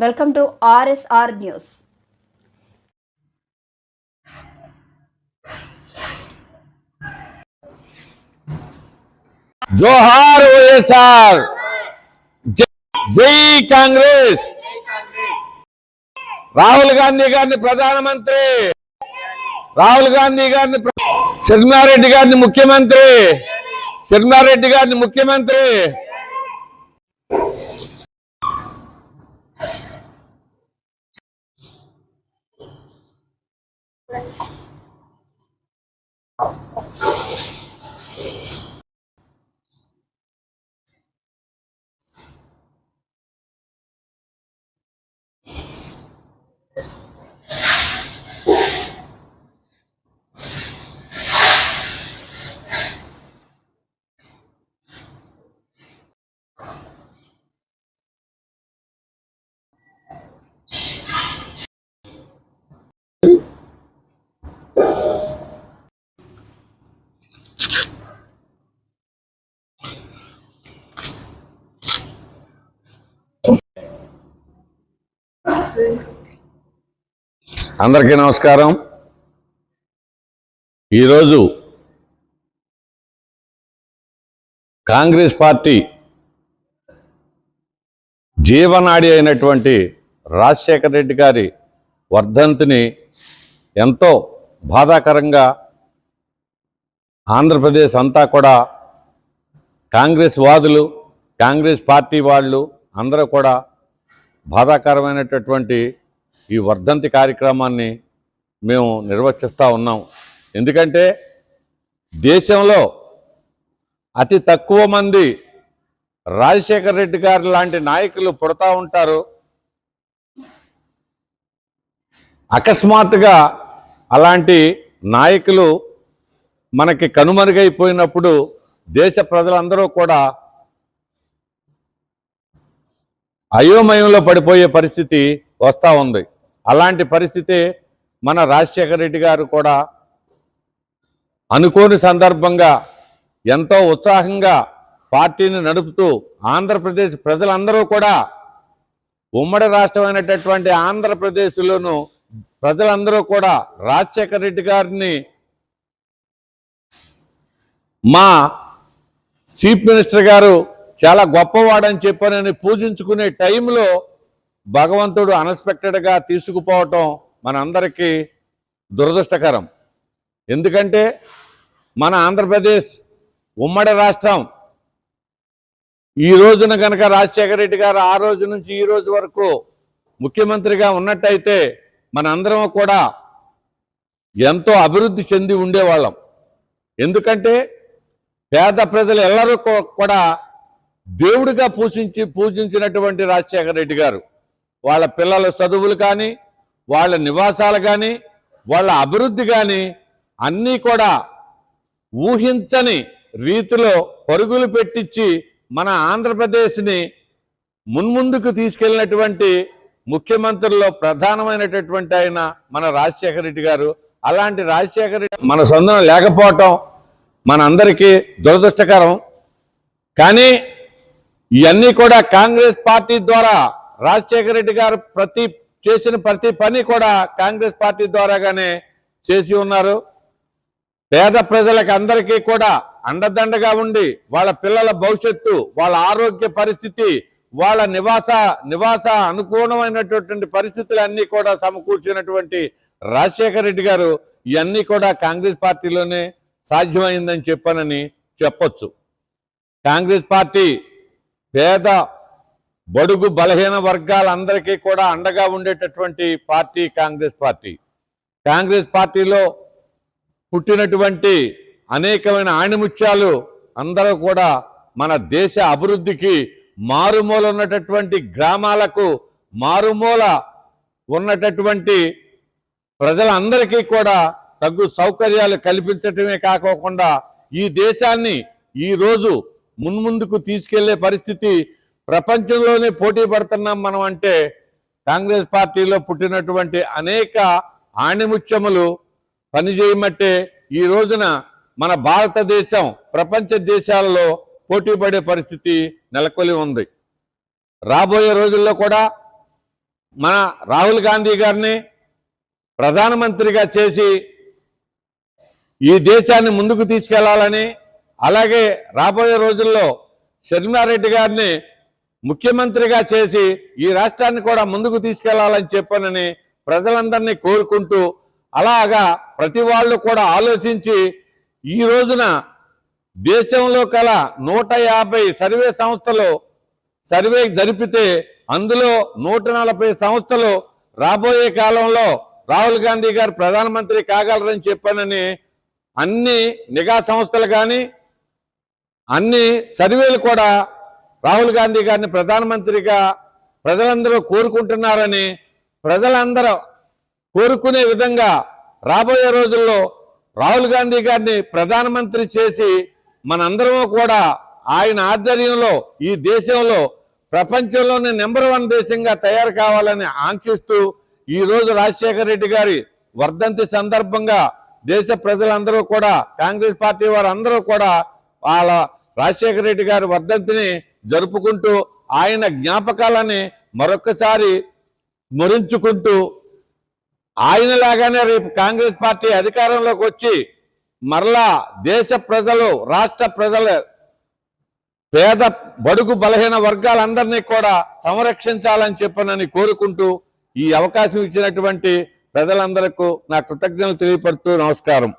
Welcome to RSR news. జోహార్ వైఎస్ఆర్. జై- Congress. Rahul Gandhi గారిని ప్రధానమంత్రి. రాహుల్ గాంధీ గారిని ప్ర- గారిని ముఖ్యమంత్రి. శర్మారెడ్డి గారిని ముఖ్యమంత్రి. Right. అందరికీ నమస్కారం. ఈరోజు కాంగ్రెస్ పార్టీ జీవనాడి అయినటువంటి రాజశేఖర రెడ్డి గారి వర్ధంతిని ఎంతో బాధాకరంగా ఆంధ్రప్రదేశ్ అంతా కూడా కాంగ్రెస్ వాదులు కాంగ్రెస్ పార్టీ వాళ్ళు అందరూ కూడా బాధాకరమైనటువంటి ఈ వర్ధంతి కార్యక్రమాన్ని మేము నిర్వచిస్తూ ఉన్నాం. ఎందుకంటే దేశంలో అతి తక్కువ మంది రాజశేఖర రెడ్డి గారు లాంటి నాయకులు పుడతా ఉంటారు. అకస్మాత్తుగా అలాంటి నాయకులు మనకి కనుమరుగైపోయినప్పుడు దేశ ప్రజలందరూ కూడా అయోమయంలో పడిపోయే పరిస్థితి వస్తూ ఉంది. అలాంటి పరిస్థితి మన రాజశేఖర రెడ్డి గారు కూడా అనుకోని సందర్భంగా ఎంతో ఉత్సాహంగా పార్టీని నడుపుతూ ఆంధ్రప్రదేశ్ ప్రజలందరూ కూడా ఉమ్మడి రాష్ట్రమైనటువంటి ఆంధ్రప్రదేశ్లోను ప్రజలందరూ కూడా రాజశేఖర రెడ్డి గారిని మా చీఫ్ మినిస్టర్ గారు చాలా గొప్పవాడని చెప్పానని పూజించుకునే టైంలో భగవంతుడు అన్ఎక్స్పెక్టెడ్గా తీసుకుపోవటం మనందరికీ దురదృష్టకరం. ఎందుకంటే మన ఆంధ్రప్రదేశ్ ఉమ్మడి రాష్ట్రం. ఈ రోజున కనుక రాజశేఖర రెడ్డి గారు ఆ రోజు నుంచి ఈ రోజు వరకు ముఖ్యమంత్రిగా ఉన్నట్టయితే మనందరం కూడా ఎంతో అభివృద్ధి చెంది ఉండేవాళ్ళం. ఎందుకంటే పేద ప్రజలు ఎల్లరూ కూడా దేవుడిగా పూజించి పూజించినటువంటి రాజశేఖర రెడ్డి గారు. వాళ్ళ పిల్లల చదువులు కానీ వాళ్ళ నివాసాలు కానీ వాళ్ళ అభివృద్ధి కానీ అన్నీ కూడా ఊహించని రీతిలో పరుగులు పెట్టించి మన ఆంధ్రప్రదేశ్ని మున్ముందుకు తీసుకెళ్ళినటువంటి ముఖ్యమంత్రుల్లో ప్రధానమైనటువంటి ఆయన మన రాజశేఖర రెడ్డి గారు. అలాంటి రాజశేఖర రెడ్డి మన సొంతం లేకపోవటం మనందరికీ దురదృష్టకరం. కానీ ఇవన్నీ కూడా కాంగ్రెస్ పార్టీ ద్వారా రాజశేఖర రెడ్డి గారు ప్రతి చేసిన ప్రతి పని కూడా కాంగ్రెస్ పార్టీ ద్వారాగానే చేసి ఉన్నారు. పేద ప్రజలకు అందరికీ కూడా అండదండగా ఉండి వాళ్ళ పిల్లల భవిష్యత్తు వాళ్ళ ఆరోగ్య పరిస్థితి వాళ్ళ నివాస నివాస అనుకూలమైనటువంటి పరిస్థితులన్నీ కూడా సమకూర్చినటువంటి రాజశేఖర రెడ్డి గారు ఇవన్నీ కూడా కాంగ్రెస్ పార్టీలోనే సాధ్యమైందని చెప్పానని చెప్పొచ్చు. కాంగ్రెస్ పార్టీ పేద బడుగు బలహీన వర్గాలందరికీ కూడా అండగా ఉండేటటువంటి పార్టీ కాంగ్రెస్ పార్టీ. కాంగ్రెస్ పార్టీలో పుట్టినటువంటి అనేకమైన ఆణిముత్యాలు అందరూ కూడా మన దేశ అభివృద్ధికి మారుమూల ఉన్నటటువంటి గ్రామాలకు మారుమూల ఉన్నటటువంటి ప్రజలందరికీ కూడా తగ్గు సౌకర్యాలు కల్పించటమే కాకోకుండా ఈ దేశాన్ని ఈ రోజు మున్ముందుకు తీసుకెళ్ళే పరిస్థితి ప్రపంచంలోనే పోటీ పడుతున్నాం మనం అంటే కాంగ్రెస్ పార్టీలో పుట్టినటువంటి అనేక ఆణిముత్యములు పనిచేయమట్టే ఈ రోజున మన భారతదేశం ప్రపంచ దేశాలలో పోటీ పడే పరిస్థితి నెలకొని ఉంది. రాబోయే రోజుల్లో కూడా మన రాహుల్ గాంధీ గారిని ప్రధానమంత్రిగా చేసి ఈ దేశాన్ని ముందుకు తీసుకెళ్ళాలని అలాగే రాబోయే రోజుల్లో షర్మారెడ్డి గారిని ముఖ్యమంత్రిగా చేసి ఈ రాష్ట్రాన్ని కూడా ముందుకు తీసుకెళ్ళాలని చెప్పానని ప్రజలందరినీ కోరుకుంటూ అలాగా ప్రతి వాళ్ళు కూడా ఆలోచించి ఈ రోజున దేశంలో కల నూట యాభై సర్వే సంస్థలు సర్వే జరిపితే అందులో నూట నలభై సంస్థలు రాబోయే కాలంలో రాహుల్ గాంధీ గారు ప్రధానమంత్రి కాగలరని చెప్పానని అన్ని నిఘా సంస్థలు కానీ అన్ని సర్వేలు కూడా రాహుల్ గాంధీ గారిని ప్రధానమంత్రిగా ప్రజలందరూ కోరుకుంటున్నారని ప్రజలందరూ కోరుకునే విధంగా రాబోయే రోజుల్లో రాహుల్ గాంధీ గారిని ప్రధానమంత్రి చేసి మనందరము కూడా ఆయన ఆధ్వర్యంలో ఈ దేశంలో ప్రపంచంలోనే నెంబర్ వన్ దేశంగా తయారు కావాలని ఆంక్షిస్తూ ఈ రోజు రాజశేఖర రెడ్డి గారి వర్ధంతి సందర్భంగా దేశ ప్రజలందరూ కూడా కాంగ్రెస్ పార్టీ వారు కూడా వాళ్ళ రాజశేఖర రెడ్డి గారి వర్ధంతిని జరుపుకుంటూ ఆయన జ్ఞాపకాలని మరొకసారి స్మరించుకుంటూ ఆయనలాగానే రేపు కాంగ్రెస్ పార్టీ అధికారంలోకి వచ్చి మరలా దేశ ప్రజలు రాష్ట్ర ప్రజలు పేద బడుగు బలహీన వర్గాలందరినీ కూడా సంరక్షించాలని చెప్పనని కోరుకుంటూ ఈ అవకాశం ఇచ్చినటువంటి ప్రజలందరకు నా కృతజ్ఞతలు తెలియపడుతూ నమస్కారం.